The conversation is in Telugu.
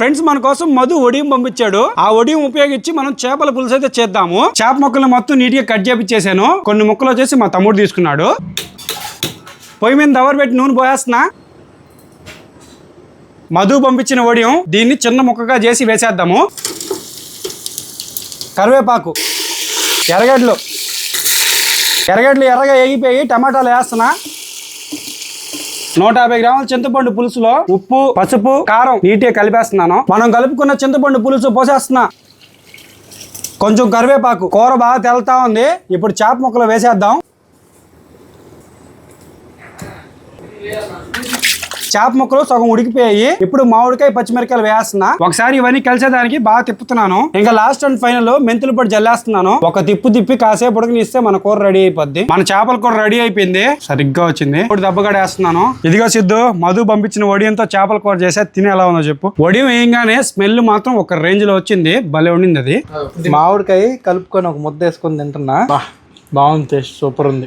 ఫ్రెండ్స్ మన కోసం మధు ఒడియం పంపించాడు. ఆ ఒడియం ఉపయోగించి మనం చేపల పులుసు అయితే చేద్దాము. చేప ముక్కలు మొత్తం నీట్గా కట్ చేపించేసాను. కొన్ని ముక్కలు వచ్చేసి మా తమ్ముడు తీసుకున్నాడు. పొయ్యి మీద దవర్ పెట్టి నూనె పోయేస్తున్నా. మధు పంపించిన ఒడియం దీన్ని చిన్న ముక్కగా చేసి వేసేద్దాము. కరివేపాకు. ఎర్రగడ్డలు. ఎర్రగడ్డలు ఎర్రగా వేగిపోయి టమాటాలు వేస్తున్నా. నూట యాభై గ్రాముల చింతపండు పులుసులో ఉప్పు పసుపు కారం నీట్గా కలిపేస్తున్నాను. మనం కలుపుకున్న చింతపండు పులుసు పోసేస్తున్నా. కొంచెం కరివేపాకు. కూర బాగా తెల్తా ఉంది. ఇప్పుడు చేప ముక్కలు వేసేద్దాం. చేప ముక్కలు సగం ఉడికిపోయాయి. ఇప్పుడు మామిడికాయ పచ్చిమిరకాయలు వేస్తున్నా. ఒకసారి ఇవన్నీ కలిసేదానికి బాగా తిప్పుతున్నాను. ఇంకా లాస్ట్ అండ్ ఫైనల్ మెంతులు పొడి జల్లేస్తున్నాను. ఒక తిప్పు తిప్పి కాసేపు ఉడకనిస్తే మన కూర రెడీ అయిపోద్ది. మన చేపల కూర రెడీ అయిపోయింది. సరిగ్గా వచ్చింది. ఇప్పుడు దెబ్బగడ వేస్తున్నాను ఇదిగో సిద్ధు మధు పంపించిన వడియంతో చేపల కూర చేసే తిని ఎలా ఉందో చెప్పు. వడియం వేయంగానే స్మెల్ మాత్రం ఒక రేంజ్లో వచ్చింది. భలే ఉండింది అది. మామిడికాయ కలుపుకొని ఒక ముద్ద వేసుకొని తింటున్నా. బాగుంది టేస్ట్ సూపర్ ఉంది.